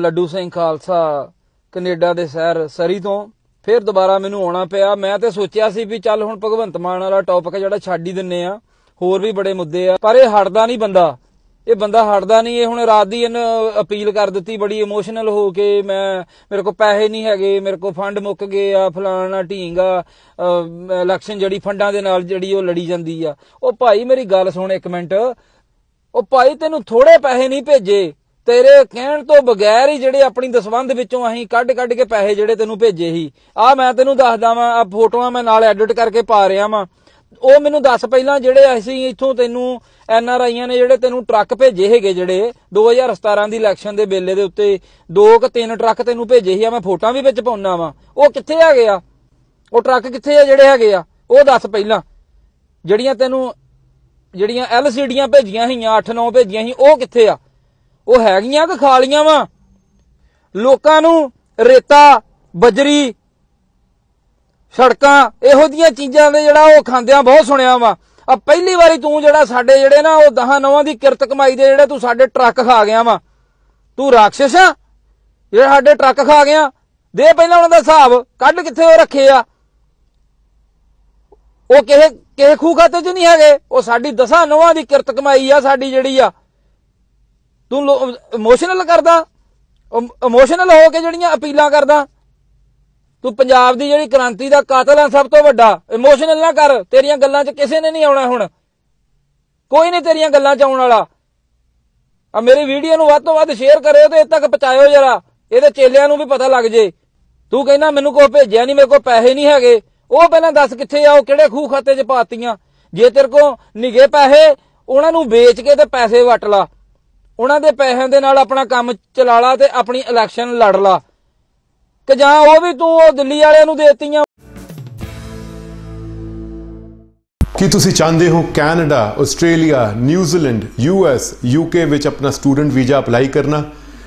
ਲੱਡੂ Singh Khalsa, Canada ਦੇ ਸ਼ਹਿਰ ਸਰੀ ਤੋਂ, ਫਿਰ ਦੁਬਾਰਾ ਮੈਨੂੰ ਆਉਣਾ ਪਿਆ। ਮੈਂ ਤੇ ਸੋਚਿਆ ਸੀ ਵੀ ਚੱਲ ਹੁਣ ਭਗਵੰਤ ਮਾਨ ਵਾਲਾ ਟੌਪਿਕ ਜਿਹੜਾ ਛੱਡ ਹੀ ਦਿੰਨੇ ਆ, ਹੋਰ ਵੀ ਬੜੇ ਮੁੱਦੇ ਆ। ਪਰ ਇਹ ਹਟਦਾ ਨਹੀਂ ਬੰਦਾ। ਇਹ ਬੰਦਾ ਹਟਦਾ ਨਹੀਂ, ਇਹ ਹੁਣ ਰਾਤ ਦੀ ਇਹਨ ਅਪੀਲ ਕਰ ਦਿੱਤੀ, ਬੜੀ ਇਮੋਸ਼ਨਲ ਹੋ ਕੇ ਮੈਂ, ਮੇਰੇ ਕੋਲ ਪੈਸੇ ਨਹੀਂ ਹੈਗੇ, ਮੇਰੇ ਕੋਲ ਫੰਡ ਮੁੱਕ ਗਏ ਆ, ਫਲਾਣਾ ਢੀਂਗਾ ਇਲੈਕਸ਼ਨ ਜਿਹੜੀ ਫੰਡਾਂ ਦੇ ਨਾਲ ਜਿਹੜੀ ਉਹ ਲੜੀ ਜਾਂਦੀ ਆ। ਉਹ ਭਾਈ ਮੇਰੀ ਗੱਲ ਸੁਣ ਇੱਕ ਮਿੰਟ। ਉਹ ਭਾਈ ਤੈਨੂੰ ਥੋੜੇ ਪੈਸੇ ਨਹੀਂ ਭੇਜੇ। ਤੇਰੇ ਕਹਿਣ ਤੋਂ ਬਗੈਰ ਹੀ ਜਿਹੜੇ ਆਪਣੀ ਦਸਵੰਧ ਵਿੱਚੋਂ ਅਸੀਂ ਕੱਢ ਕੱਢ ਕੇ ਪੈਸੇ ਜਿਹੜੇ ਤੈਨੂੰ ਭੇਜੇ ਸੀ ਆ ਮੈਂ ਤੈਨੂੰ ਦੱਸਦਾ ਵਾਂ ਆ ਫੋਟੋਆਂ ਮੈਂ ਨਾਲ ਐਡਿਟ ਕਰਕੇ ਪਾ ਰਿਹਾ ਵਾਂ। ਉਹ ਮੈਨੂੰ ਦੱਸ ਪਹਿਲਾਂ ਜਿਹੜੇ ਅਸੀਂ ਇੱਥੋਂ ਤੈਨੂੰ ਐਨ ਆਰ ਆਈਆਂ ਨੇ ਜਿਹੜੇ ਤੈਨੂੰ ਟਰੱਕ ਭੇਜੇ ਹੈਗੇ ਜਿਹੜੇ 2017 ਦੀ ਇਲੈਕਸ਼ਨ ਦੇ ਵੇਲੇ ਦੇ ਉੱਤੇ ਦੋ ਕ ਤਿੰਨ ਟਰੱਕ ਤੈਨੂੰ ਭੇਜੇ ਸੀ ਆ ਮੈਂ ਫੋਟੋਆਂ ਵੀ ਵਿੱਚ ਪਾਉਣਾ ਵਾਂ। ਉਹ ਕਿੱਥੇ ਹੈਗੇ ਆ? ਉਹ ਟਰੱਕ ਕਿੱਥੇ ਆ ਜਿਹੜੇ ਹੈਗੇ ਆ? ਉਹ ਦੱਸ ਪਹਿਲਾਂ। ਜਿਹੜੀਆਂ ਤੈਨੂੰ, ਜਿਹੜੀਆਂ ਐਲਸੀਡੀਆਂ ਭੇਜੀਆਂ ਸੀਗੀਆਂ 8-9 ਭੇਜੀਆਂ ਸੀ, ਉਹ ਕਿੱਥੇ ਆ? ਉਹ ਹੈਗੀਆਂ ਕਿ ਖਾਲੀਆਂ ਵਾ? ਲੋਕਾਂ ਨੂੰ ਰੇਤਾ, ਬਜਰੀ, ਸੜਕਾਂ, ਇਹੋ ਦੀਆਂ ਚੀਜ਼ਾਂ ਦੇ ਜਿਹੜਾ ਉਹ ਖਾਂਦਿਆਂ ਬਹੁਤ ਸੁਣਿਆ ਵਾ। ਆ ਪਹਿਲੀ ਵਾਰੀ ਤੂੰ ਜਿਹੜਾ ਸਾਡੇ ਜਿਹੜੇ ਨਾ ਉਹ ਦਹਾਂ ਨਵਾਂ ਦੀ ਕਿਰਤ ਕਮਾਈ ਦੇ ਜਿਹੜੇ ਤੂੰ ਸਾਡੇ ਟਰੱਕ ਖਾ ਗਿਆ ਵਾ। ਤੂੰ ਰਾਖਸ਼ ਆ? ਜਿਹੜੇ ਸਾਡੇ ਟਰੱਕ ਖਾ ਗਿਆ, ਦੇ ਪਹਿਲਾਂ ਉਹਨਾਂ ਦਾ ਹਿਸਾਬ, ਕੱਢ ਕਿੱਥੇ ਉਹ ਰੱਖੇ ਆ? ਉਹ ਕਿਸੇ ਕਿਸੇ ਖੂ ਖਾਤੇ 'ਚ ਨਹੀਂ ਹੈਗੇ। ਉਹ ਸਾਡੀ ਦਸਾਂ ਨਵਾਂ ਦੀ ਕਿਰਤ ਕਮਾਈ ਆ, ਸਾਡੀ ਜਿਹੜੀ ਆ। ਤੂੰ ਇਮੋਸ਼ਨਲ ਕਰਦਾ? ਇਮੋਸ਼ਨਲ ਹੋ ਕੇ ਜਿਹੜੀਆਂ ਅਪੀਲਾਂ ਕਰਦਾ? ਤੂੰ ਪੰਜਾਬ ਦੀ ਜਿਹੜੀ ਕ੍ਰਾਂਤੀ ਦਾ ਕਾਤਲ ਆ ਸਭ ਤੋਂ ਵੱਡਾ ਇਮੋਸ਼ਨਲ ਨਾ ਕਰ। ਤੇਰੀਆਂ ਗੱਲਾਂ 'ਚ ਕਿਸੇ ਨੇ ਨਹੀਂ ਆਉਣਾ ਹੁਣ। ਕੋਈ ਨਹੀਂ ਤੇਰੀਆਂ ਗੱਲਾਂ 'ਚ ਆਉਣ ਵਾਲਾ। ਆ ਮੇਰੀ ਵੀਡੀਓ ਨੂੰ ਵੱਧ ਤੋਂ ਵੱਧ ਸ਼ੇਅਰ ਕਰਿਓ ਤੇ ਇਹ ਤੱਕ ਪਹੁੰਚਾਇਓ ਜਰਾ। ਇਹਦੇ ਚੇਲਿਆਂ ਨੂੰ ਵੀ ਪਤਾ ਲੱਗ ਜੇ। ਤੂੰ ਕਹਿੰਦਾ ਮੈਨੂੰ ਕੋਈ ਭੇਜਿਆ ਨਹੀਂ, ਮੇਰੇ ਕੋਲ ਪੈਸੇ ਨਹੀਂ ਹੈਗੇ। ਉਹ ਪਹਿਲਾਂ ਦੱਸ ਕਿੱਥੇ ਆ, ਉਹ ਕਿਹੜੇ ਖੂਹ ਖਾਤੇ 'ਚ ਪਾਤੀਆਂ? ਜੇ ਤੇਰੇ ਕੋ ਨਿਗੇ ਪੈਸੇ, ਉਹਨਾਂ ਨੂੰ ਵੇਚ ਕੇ ਤੇ ਪੈਸੇ ਵਟ ਲਾ। ਉਹਨਾਂ ਦੇ ਪੈਸਿਆਂ ਦੇ ਨਾਲ ਆਪਣਾ ਕੰਮ ਚਲਾ ਲਾ ਤੇ ਆਪਣੀ ਇਲੈਕਸ਼ਨ ਲੜ ਲਾ। ਕਿ ਜਾਂ ਉਹ ਵੀ ਤੂੰ ਉਹ ਦਿੱਲੀ ਵਾਲਿਆਂ ਨੂੰ ਦੇਤੀਆਂ। ਕੀ ਤੁਸੀਂ ਚਾਹੁੰਦੇ ਹੋ Canada, Australia New Zealand US UK ਵਿੱਚ ਆਪਣਾ ਸਟੂਡੈਂਟ ਵੀਜ਼ਾ ਅਪਲਾਈ ਕਰਨਾ?